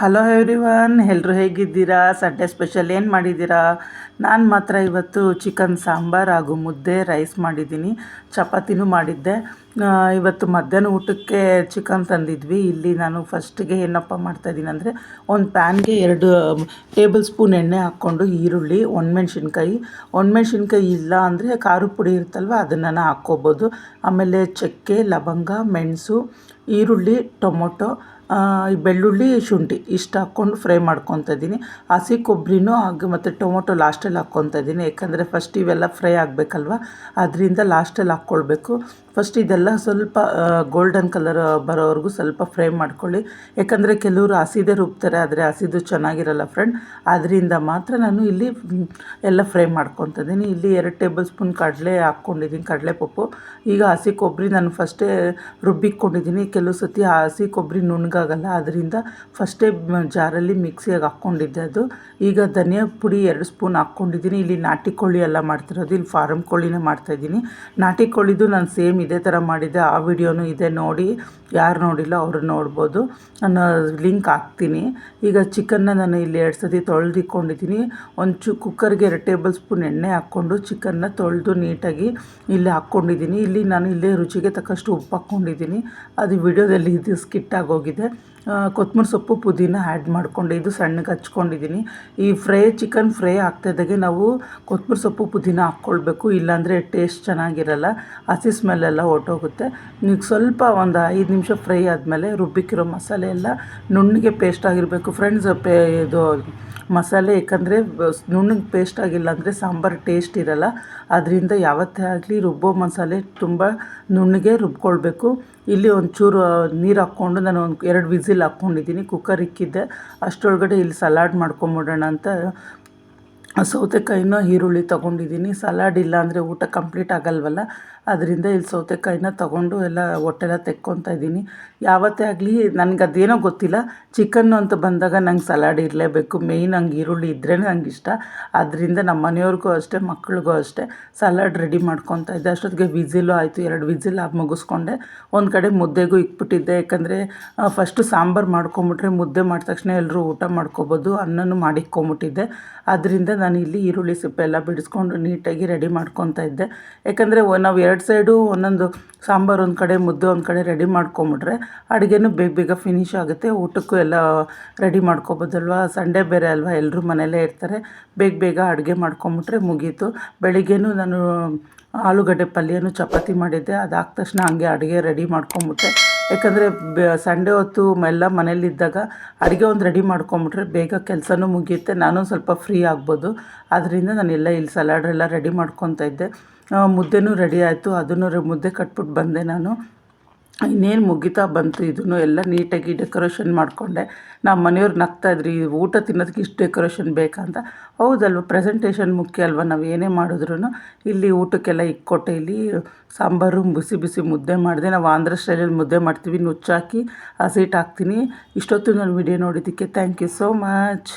Hello everyone ಎಲ್ಲರೂ ಹೇಗಿದ್ದೀರಾ? Sunday special ಏನು ಮಾಡಿದ್ದೀರಾ? ನಾನು ಮಾತ್ರ ಇವತ್ತು ಚಿಕನ್ ಸಾಂಬಾರ್ ಹಾಗೂ ಮುದ್ದೆ ರೈಸ್ ಮಾಡಿದ್ದೀನಿ. ಚಪಾತಿನೂ ಮಾಡಿದ್ದೆ. ಇವತ್ತು ಮಧ್ಯಾಹ್ನ ಊಟಕ್ಕೆ ಚಿಕನ್ ತಂದಿದ್ವಿ. ಇಲ್ಲಿ ನಾನು ಫಸ್ಟಿಗೆ ಏನಪ್ಪ ಮಾಡ್ತಾಯಿದ್ದೀನಿ ಅಂದರೆ ಒಂದು ಪ್ಯಾನ್ಗೆ ಎರಡು ಟೇಬಲ್ ಸ್ಪೂನ್ ಎಣ್ಣೆ ಹಾಕ್ಕೊಂಡು ಈರುಳ್ಳಿ ಒಣಮೆಣ್ಸಿನ್ಕಾಯಿ ಒಣಮೆಣ್ಸಿನ್ಕಾಯಿ ಇಲ್ಲ ಅಂದರೆ ಖಾರದ ಪುಡಿ ಇರುತ್ತಲ್ವ, ಅದನ್ನು ಹಾಕ್ಕೋಬೋದು. ಆಮೇಲೆ ಚಕ್ಕೆ, ಲವಂಗ, ಮೆಣಸು, ಈರುಳ್ಳಿ, ಟೊಮೊಟೊ ಈ ಬೆಳ್ಳುಳ್ಳಿ, ಶುಂಠಿ ಇಷ್ಟು ಹಾಕ್ಕೊಂಡು ಫ್ರೈ ಮಾಡ್ಕೊತಾ ಇದ್ದೀನಿ ಹಸಿ ಕೊಬ್ಬರಿನೂ ಹಾಗೆ ಮತ್ತು ಟೊಮೊಟೊ ಲಾಸ್ಟಲ್ಲಿ ಹಾಕ್ಕೊತಾ ಇದ್ದೀನಿ ಯಾಕಂದರೆ ಫಸ್ಟ್ ಇವೆಲ್ಲ ಫ್ರೈ ಆಗಬೇಕಲ್ವ, ಅದರಿಂದ ಲಾಸ್ಟಲ್ಲಿ ಹಾಕ್ಕೊಳ್ಬೇಕು. ಫಸ್ಟ್ ಇದೆಲ್ಲ ಸ್ವಲ್ಪ ಗೋಲ್ಡನ್ ಕಲರ್ ಬರೋವರೆಗೂ ಸ್ವಲ್ಪ ಫ್ರೈ ಮಾಡ್ಕೊಳ್ಳಿ. ಯಾಕಂದರೆ ಕೆಲವರು ಹಸಿದೆ ರುಬ್ತಾರೆ, ಆದರೆ ಹಸಿದು ಚೆನ್ನಾಗಿರಲ್ಲ ಫ್ರೆಂಡ್ ಅದರಿಂದ ಮಾತ್ರ ನಾನು ಇಲ್ಲಿ ಎಲ್ಲ ಫ್ರೈ ಮಾಡ್ಕೊತಿದ್ದೀನಿ ಇಲ್ಲಿ ಎರಡು ಟೇಬಲ್ ಸ್ಪೂನ್ ಕಡಲೆ ಹಾಕ್ಕೊಂಡಿದ್ದೀನಿ ಕಡಲೆ ಪಪ್ಪು ಈಗ ಹಸಿ ಕೊಬ್ಬರಿ ನಾನು ಫಸ್ಟೇ ರುಬ್ಬಿಕ್ಕೊಂಡಿದ್ದೀನಿ ಕೆಲವು ಸತಿ ಹಸಿ ಕೊಬ್ಬರಿ ನುಣ್ಣಗಾಗಲ್ಲ ಅದರಿಂದ ಫಸ್ಟೇ ಜಾರಲ್ಲಿ ಮಿಕ್ಸಿಯಾಗಿ ಹಾಕ್ಕೊಂಡಿದ್ದೆ ಅದು. ಈಗ ಧನಿಯಾ ಪುಡಿ ಎರಡು ಸ್ಪೂನ್ ಹಾಕ್ಕೊಂಡಿದ್ದೀನಿ. ಇಲ್ಲಿ ನಾಟಿ ಕೋಳಿ ಎಲ್ಲ ಮಾಡ್ತಿರೋದು. ಇಲ್ಲಿ ಫಾರಮ್ ಕೋಳಿನೇ ಮಾಡ್ತಾಯಿದ್ದೀನಿ ನಾಟಿ ಕೋಳಿದು ನಾನು ಸೇಮ್ ಇದೇ ಥರ ಮಾಡಿದ್ದೆ. ಆ ವಿಡಿಯೋನೂ ಇದೆ ನೋಡಿ. ಯಾರು ನೋಡಿಲ್ಲ ಅವರು ನೋಡ್ಬೋದು. ನಾನು ಲಿಂಕ್ ಹಾಕ್ತೀನಿ. ಈಗ ಚಿಕನ್ನ ನಾನು ಇಲ್ಲಿ ಎರಡು ಸತಿ ತೊಳೆದಿಕ್ಕೊಂಡಿದ್ದೀನಿ ಒಂದು ಚು ಕುಕ್ಕರ್ಗೆ ಎರಡು ಟೇಬಲ್ ಸ್ಪೂನ್ ಎಣ್ಣೆ ಹಾಕ್ಕೊಂಡು ಚಿಕನ್ನ ತೊಳೆದು ನೀಟಾಗಿ ಇಲ್ಲಿ ಹಾಕ್ಕೊಂಡಿದ್ದೀನಿ. ಇಲ್ಲಿ ನಾನು ಇಲ್ಲೇ ರುಚಿಗೆ ತಕ್ಕಷ್ಟು ಉಪ್ಪು ಹಾಕ್ಕೊಂಡಿದ್ದೀನಿ. ಅದು ವಿಡಿಯೋದಲ್ಲಿ ಇದು ಸ್ಕಿಟ್ ಆಗೋಗಿದೆ. ಕೊತ್ತಂಬರಿ ಸೊಪ್ಪು ಪುದೀನ ಆ್ಯಡ್ ಮಾಡಿಕೊಂಡು ಇದು ಸಣ್ಣಗೆ ಹಚ್ಕೊಂಡಿದ್ದೀನಿ ಈ ಫ್ರೈ, ಚಿಕನ್ ಫ್ರೈ ಆಗ್ತಾಯಿದ್ದಾಗೆ ನಾವು ಕೊತ್ತಂಬರಿ ಸೊಪ್ಪು ಪುದೀನ ಹಾಕ್ಕೊಳ್ಬೇಕು. ಇಲ್ಲಾಂದರೆ ಟೇಸ್ಟ್ ಚೆನ್ನಾಗಿರಲ್ಲ. ಹಸಿ ಸ್ಮೆಲ್ಲೆಲ್ಲ ಹೊರ್ಟೋಗುತ್ತೆ. ನೀವು ಸ್ವಲ್ಪ ಒಂದು ಐದು ನಿಮಿಷ ಫ್ರೈ ಆದಮೇಲೆ ರುಬ್ಬಿಕ್ಕಿರೋ ಮಸಾಲೆ ಎಲ್ಲ ನುಣ್ಣಗೆ ಪೇಸ್ಟ್ ಆಗಿರಬೇಕು. ಫ್ರೆಂಡ್ಸ್ ಪೇ, ಇದು ಮಸಾಲೆ ಏಕೆಂದರೆ ನುಣ್ಣಗೆ ಪೇಸ್ಟ್ ಆಗಿಲ್ಲ ಅಂದರೆ ಸಾಂಬಾರು ಟೇಸ್ಟ್ ಇರಲ್ಲ. ಅದರಿಂದ ಯಾವತ್ತೇ ಆಗಲಿ ರುಬ್ಬೋ ಮಸಾಲೆ ತುಂಬ ನುಣ್ಣಗೆ ರುಬ್ಕೊಳ್ಬೇಕು. ಇಲ್ಲಿ ಒಂಚೂರು ನೀರು ಹಾಕ್ಕೊಂಡು ನಾನು ಒಂದು ಎರಡು ವಿಸಿಲ್ ಹಾಕ್ಕೊಂಡಿದ್ದೀನಿ. ಕುಕ್ಕರ್ ಇಕ್ಕಿದ್ದೆ. ಅಷ್ಟರೊಳಗಡೆ ಇಲ್ಲಿ ಸಲಾಡ್ ಮಾಡ್ಕೊಂಬಿಡೋಣ ಅಂತ ಸೌತೆಕಾಯಿನ ಈರುಳ್ಳಿ ತೊಗೊಂಡಿದ್ದೀನಿ. ಸಲಾಡ್ ಇಲ್ಲ ಅಂದರೆ ಊಟ ಕಂಪ್ಲೀಟ್ ಆಗಲ್ವಲ್ಲ? ಅದರಿಂದ ಇಲ್ಲಿ ಸೌತೆಕಾಯಿನ ತೊಗೊಂಡು ಎಲ್ಲ ಹೊಟ್ಟೆಲ್ಲ ತೆಕ್ಕೊತಾ ಇದ್ದೀನಿ. ಯಾವತ್ತೇ ಆಗಲಿ ನನಗೆ ಅದೇನೋ ಗೊತ್ತಿಲ್ಲ. ಚಿಕನ್ನು ಅಂತ ಬಂದಾಗ ನಂಗೆ ಸಲಾಡ್ ಇರಲೇಬೇಕು. ಮೇಯ್ನ್ ಹಂಗೆ ಈರುಳ್ಳಿ ಇದ್ರೇ ನಂಗೆ ಇಷ್ಟ. ಅದರಿಂದ ನಮ್ಮ ಮನೆಯವ್ರಿಗೂ ಅಷ್ಟೇ, ಮಕ್ಳಿಗೂ ಅಷ್ಟೇ ಸಲಾಡ್ ರೆಡಿ ಮಾಡ್ಕೊತಾ ಇದ್ದೆ. ಅಷ್ಟೊತ್ತಿಗೆ ವಿಸಿಲು ಆಯಿತು. ಎರಡು ವಿಸಿಲ್ ಆಗಿ ಮುಗಿಸ್ಕೊಂಡೆ. ಒಂದು ಕಡೆ ಮುದ್ದೆಗೂ ಇಕ್ಬಿಟ್ಟಿದ್ದೆ. ಯಾಕಂದರೆ ಫಸ್ಟು ಸಾಂಬಾರು ಮಾಡ್ಕೊಂಬಿಟ್ರೆ ಮುದ್ದೆ ಮಾಡಿದ ತಕ್ಷಣ ಎಲ್ಲರೂ ಊಟ ಮಾಡ್ಕೊಬೋದು, ಅನ್ನನೂ ಮಾಡಿಕ್ಕೊಂಬಿಟ್ಟಿದ್ದೆ ಅದರಿಂದ ನಾನು ಇಲ್ಲಿ ಈರುಳ್ಳಿ ಸಿಪ್ಪೆ ಎಲ್ಲ ಬಿಡಿಸ್ಕೊಂಡು ನೀಟಾಗಿ ರೆಡಿ ಮಾಡ್ಕೊತಾ ಇದ್ದೆ. ಯಾಕಂದರೆ ನಾವು ಎರಡು ಸೈಡು ಒಂದೊಂದು ಸಾಂಬಾರು ಒಂದು ಕಡೆ, ಮುದ್ದೆ ಒಂದು ಕಡೆ ರೆಡಿ ಮಾಡ್ಕೊಂಬಿಟ್ರೆ ಅಡುಗೆನೂ ಬೇಗ ಬೇಗ ಫಿನಿಶ್ ಆಗುತ್ತೆ. ಊಟಕ್ಕೂ ಎಲ್ಲ ರೆಡಿ ಮಾಡ್ಕೊಬೋದಲ್ವಾ? ಸಂಡೇ ಬೇರೆ ಅಲ್ವಾ? ಎಲ್ಲರೂ ಮನೆಯಲ್ಲೇ ಇರ್ತಾರೆ. ಬೇಗ ಬೇಗ ಅಡುಗೆ ಮಾಡ್ಕೊಂಬಿಟ್ರೆ ಮುಗೀತು. ಬೆಳಿಗ್ಗೆನೂ ನಾನು ಆಲೂಗಡ್ಡೆ ಪಲ್ಯನೂ ಚಪಾತಿ ಮಾಡಿದ್ದೆ. ಅದಾದ ತಕ್ಷಣ ಹಂಗೆ ಅಡುಗೆ ರೆಡಿ ಮಾಡ್ಕೊಂಬಿಟ್ಟೆ. ಯಾಕಂದರೆ ಬೆ, ಸಂಡೇ ಹೊತ್ತು ಎಲ್ಲ ಮನೇಲಿದ್ದಾಗ ಅಡುಗೆ ಒಂದು ರೆಡಿ ಮಾಡ್ಕೊಂಬಿಟ್ರೆ ಬೇಗ ಕೆಲಸನೂ ಮುಗಿಯುತ್ತೆ, ನಾನು ಸ್ವಲ್ಪ ಫ್ರೀ ಆಗ್ಬೋದು. ಆದ್ದರಿಂದ ನಾನೆಲ್ಲ ಇಲ್ಲಿ ಸಲಾಡ್ ಎಲ್ಲ ರೆಡಿ ಮಾಡ್ಕೊತಾ ಇದ್ದೆ. ಮುದ್ದೆನೂ ರೆಡಿ ಆಯಿತು, ಅದನ್ನು ಮುದ್ದೆ ಕಟ್ಬಿಟ್ಟು ಬಂದೆ ನಾನು. ಇನ್ನೇನು ಮುಗಿತಾ ಬಂತು, ಇದನ್ನು ಎಲ್ಲ ನೀಟಾಗಿ ಡೆಕೋರೇಷನ್ ಮಾಡಿಕೊಂಡೆ. ನಮ್ಮ ಮನೆಯವ್ರು ನಗ್ತಾ ಈ ಊಟ ತಿನ್ನೋದಕ್ಕೆ ಇಷ್ಟು ಡೆಕೋರೇಷನ್ ಬೇಕಾ ಅಂತ. ಹೌದಲ್ವ ಪ್ರೆಸೆಂಟೇಷನ್ ಮುಖ್ಯ ಅಲ್ವ, ನಾವು ಏನೇ ಮಾಡಿದ್ರು ಇಲ್ಲಿ ಊಟಕ್ಕೆಲ್ಲ ಇಕ್ಕೊಟ್ಟೆ, ಇಲ್ಲಿ ಸಾಂಬಾರು, ಬಿಸಿ ಬಿಸಿ ಮುದ್ದೆ ಮಾಡಿದೆ. ನಾವು ಆಂಧ್ರ ಸ್ಟೈಲಲ್ಲಿ ಮುದ್ದೆ ಮಾಡ್ತೀವಿ, ನುಚ್ಚಾಕಿ ಹಸಿಟ್ಟು ಹಾಕ್ತೀನಿ. ಇಷ್ಟೊತ್ತು ನಾನು ವಿಡಿಯೋ ನೋಡಿದ್ದಕ್ಕೆ ಥ್ಯಾಂಕ್ ಯು ಸೋ ಮಚ್